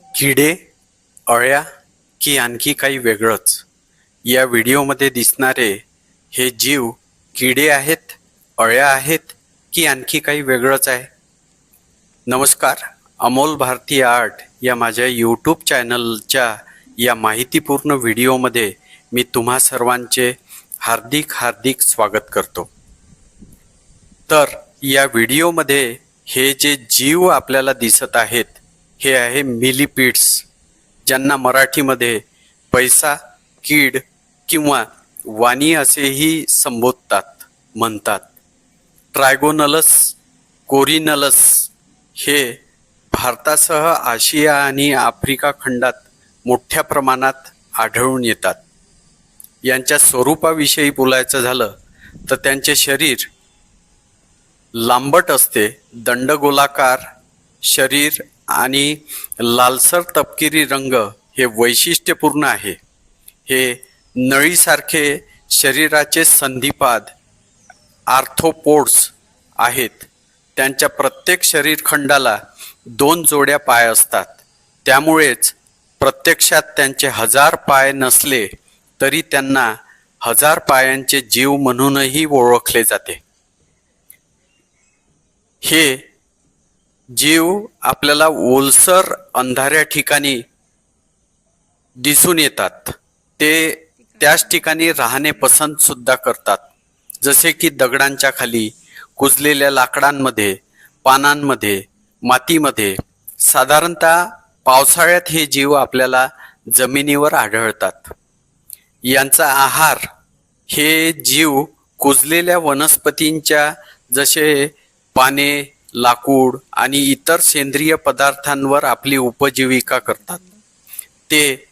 किडे अळ्या की आणखी काही वेगळंच. या व्हिडिओमध्ये दिसणारे हे जीव किडे आहेत अळ्या आहेत की आणखी काही वेगळंच आहे? नमस्कार अमोल भारती आर्ट या माझ्या यूट्यूब चॅनलच्या या माहितीपूर्ण व्हिडिओमध्ये मी तुम्हा सर्वांचे हार्दिक हार्दिक स्वागत करतो. तर या व्हिडिओमध्ये हे जे जीव आपल्याला दिसत आहेत हे आहे मिलीपीड्स ज्यांना मराठीमध्ये पैसा कीड किंवा वाणी असेही संबोधतात म्हणतात. ट्रायगोनलस कोरिनलस हे भारतासह आशिया आणि आफ्रिका खंडात मोठ्या प्रमाणात आढळून येतात. यांच्या स्वरूपाविषयी बोलायचं झालं तर त्यांचे शरीर लांबट असते दंडगोलाकार शरीर आणि लालसर तपकिरी रंग हे वैशिष्ट्यपूर्ण आहे. हे नळीसारखे शरीराचे संधिपाद आर्थोपोड्स आहेत. त्यांच्या प्रत्येक शरीरखंडाला दोन जोड्या पाय असतात. त्यामुळेच प्रत्यक्षात त्यांचे हजार पाय नसले तरी त्यांना हजार पायांचे जीव म्हणूनही ओळखले जाते. हे जीव आपल्याला ओलसर अंधाऱ्या ठिकाणी दिसून येतात. ते त्याच ठिकाणी राहणे पसंत सुद्धा करतात. जसे की दगडांच्या खाली कुजलेल्या लाकडांमध्ये पानांमध्ये मातीमध्ये साधारणतः पावसाळ्यात हे जीव आपल्याला जमिनीवर आढळतात. यांचा आहार हे जीव कुजलेल्या वनस्पतींच्या जसे पाने लाकूड आणि इतर सेंद्रिय पदार्थांवर आपली उपजीविका करतात. ते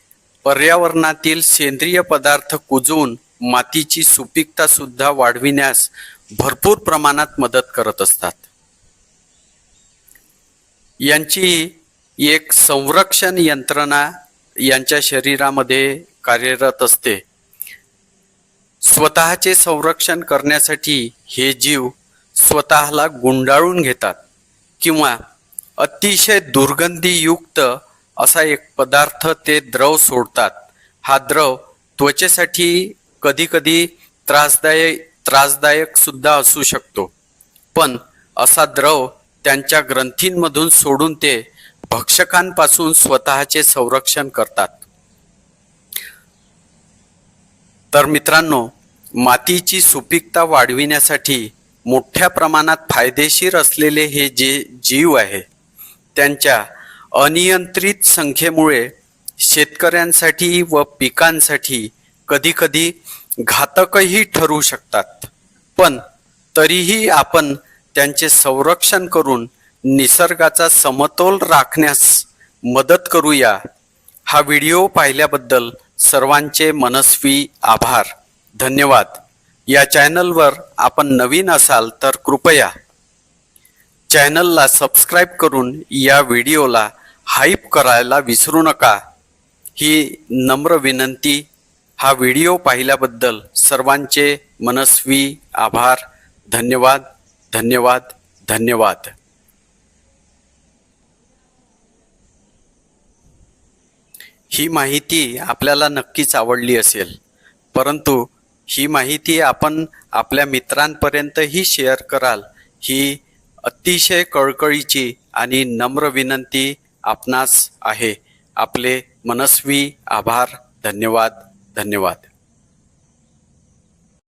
पर्यावरणातील सेंद्रिय पदार्थ कुजवून मातीची सुपीकता सुद्धा वाढविण्यास भरपूर प्रमाणात मदत करत असतात. यांची एक संरक्षण यंत्रणा यांच्या शरीरामध्ये कार्यरत असते. स्वतःचे संरक्षण करण्यासाठी हे जीव स्वतःला गुंडाळून घेतात किंवा अतिशय दुर्गंधीयुक्त असा एक पदार्थ ते द्रव सोडतात. हा द्रव त्वचेसाठी कधीकधी त्रासदायक त्रासदायक सुद्धा असू शकतो. पण असा द्रव त्यांच्या ग्रंथींमधून सोडून ते भक्षकांपासून स्वतःचे संरक्षण करतात. तर मित्रांनो मातीची सुपीकता वाढविण्यासाठी मोठ्या प्रमाणात फायदेशीर असलेले हे जे जीव आहे त्यांच्या अनियंत्रित संख्येमुळे शेतकऱ्यांसाठी व पिकांसाठी कधीकधी घातकही ठरू शकतात. पण तरीही आपण त्यांचे संरक्षण करून निसर्गाचा समतोल राखण्यास मदत करूया. हा व्हिडिओ पाहिल्याबद्दल सर्वांचे मनस्वी आभार. धन्यवाद. या चॅनलवर आपण नवीन असाल तर कृपया चॅनलला सबस्क्राईब करून या व्हिडिओला हाईप करायला विसरू नका. ही नम्र विनंती. हा व्हिडिओ पाहिल्याबद्दल सर्वांचे मनस्वी आभार. धन्यवाद धन्यवाद धन्यवाद. ही माहिती आपल्याला नक्कीच आवडली असेल. परंतु ही माहिती आपण आपल्या मित्रांपर्यंतही शेअर कराल. ही अतिशय कळकळीची आणि नम्र विनंती आपणास आहे. आपले मनस्वी आभार. धन्यवाद. धन्यवाद.